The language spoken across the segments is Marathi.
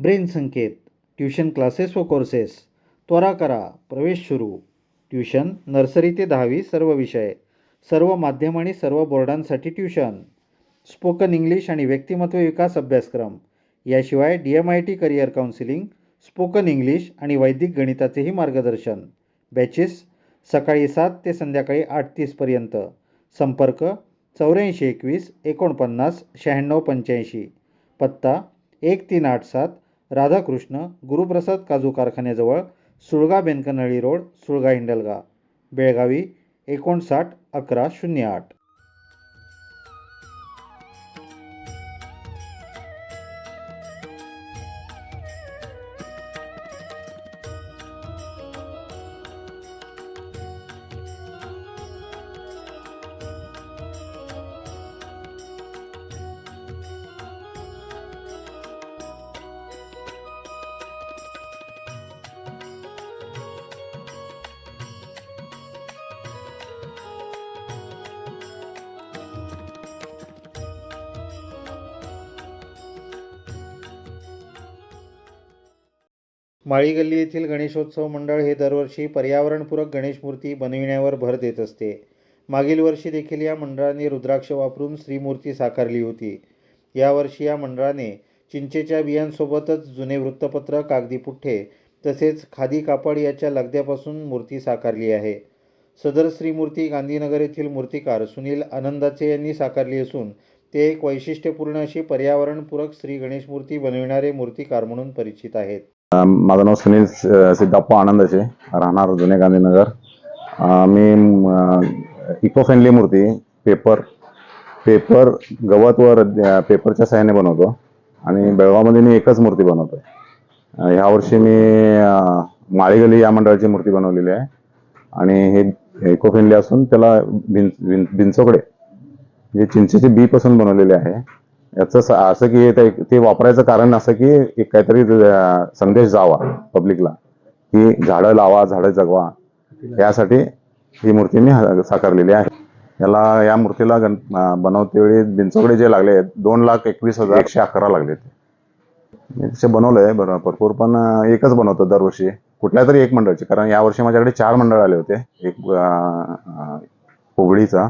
ब्रेन संकेत ट्यूशन क्लासेस व कोर्सेस. त्वरा करा प्रवेश सुरू. ट्यूशन नर्सरी ते दहावी सर्व विषय. सर्व माध्यम आणि सर्व बोर्डांसाठी ट्यूशन. स्पोकन इंग्लिश आणि व्यक्तिमत्व विकास अभ्यासक्रम. याशिवाय D M I T career counselling spoken English आणि वैदिक गणिताचेही मार्गदर्शन. बॅचेस सकाळी सात ते संध्याकाळी आठ तीसपर्यंत संपर्क चौऱ्याऐंशी एकवीस एकोणपन्नास शहाण्णव पंच्याऐंशी. पत्ता एक तीन आठ सात राधाकृष्ण गुरुप्रसाद काजू कारखान्याजवळ सुळगा बेनकनळी रोड सुळगा इंडलगा. बेळगावी एकोणसाठ अकरा शून्य आठ. माळी गल्ली येथील गणेशोत्सव मंडळ हे दरवर्षी पर्यावरणपूरक गणेश मूर्ती बनविण्यावर भर देत असते. मागील वर्षी देखील या मंडळाने रुद्राक्ष वापरून श्रीमूर्ती साकारली होती. यावर्षी या मंडळाने चिंचेच्या बियांसोबतच जुने वृत्तपत्र कागदी पुठ्ठे तसेच खादी कापड याच्या लगद्यापासून मूर्ती साकारली आहे. सदर श्रीमूर्ती गांधीनगर येथील मूर्तिकार सुनील आनंदाचे यांनी साकारली असून ते एक वैशिष्ट्यपूर्ण अशी पर्यावरणपूरक श्री गणेश मूर्ती बनविणारे मूर्तिकार म्हणून परिचित आहेत. Um, माझं नाव सुनील सिद्धाप्पा सिद्धप्पा आनंदाचे राहणार जुने गांधीनगर. Uh, मी uh, इको फ्रेंडली मूर्ती पेपर पेपर गवत व पेपरच्या सहाय्याने बनवतो. आणि बेळगावमध्ये मी एकच मूर्ती बनवतो अं, uh, ह्या वर्षी मी माळीगली या मंडळाची मूर्ती बनवलेली आहे. आणि हे इको फ्रेंडली असून त्याला बिन बिन बिनचोकडे जे चिंचेचे बी पासून बनवलेले आहे. याचं असं की ते ते वापरायचं कारण असं की एक काहीतरी संदेश जावा पब्लिकला की झाडं लावा झाडं जगवा. यासाठी ही मूर्ती मी साकारलेली आहे. याला या मूर्तीला गण बनवते वेळी बिनचोकडे जे लागले दोन लाख एकवीस हजार एकशे अकरा लागले ते मी तसे बनवलंय बरं भरपूर पण एकच बनवतो दरवर्षी कुठल्या तरी एक मंडळची कारण यावर्षी माझ्याकडे चार मंडळ आले होते एक हुबळीचा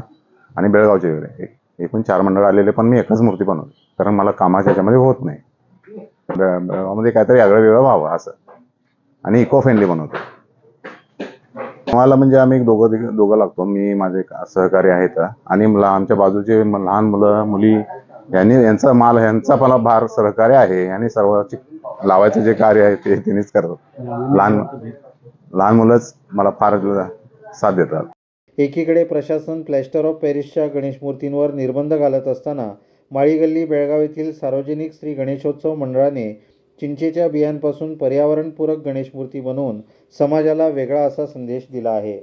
आणि बेळगावचे वेगळे एक- एकूण चार मंडळ आलेले पण मी एकच मूर्ती बनवली. कारण मला कामाच्या याच्यामध्ये होत नाही. मध्ये काहीतरी वेगळं वेगळं व्हावं असं. आणि इको फ्रेंडली बनवतो. मला म्हणजे आम्ही एक दोघं दोघं लागतो. मी माझे सहकारी आहेत. आणि मला आमच्या बाजूचे लहान मुलं मुली यांनी यांचा माल यांचा मला भार सहकार्य आहे. आणि सर्वांचे लावायचं जे कार्य आहे ते त्यांनीच करतात. लहान लहान मुलंच मला फार साथ देतात. एकीकडे प्रशासन प्लॅस्टर ऑफ पॅरिसच्या गणेशमूर्तींवर निर्बंध घालत असताना माळीगल्ली बेळगाव येथील सार्वजनिक श्री गणेशोत्सव मंडळाने चिंचेच्या बियांपासून पर्यावरणपूरक गणेशमूर्ती बनवून समाजाला वेगळा असा संदेश दिला आहे.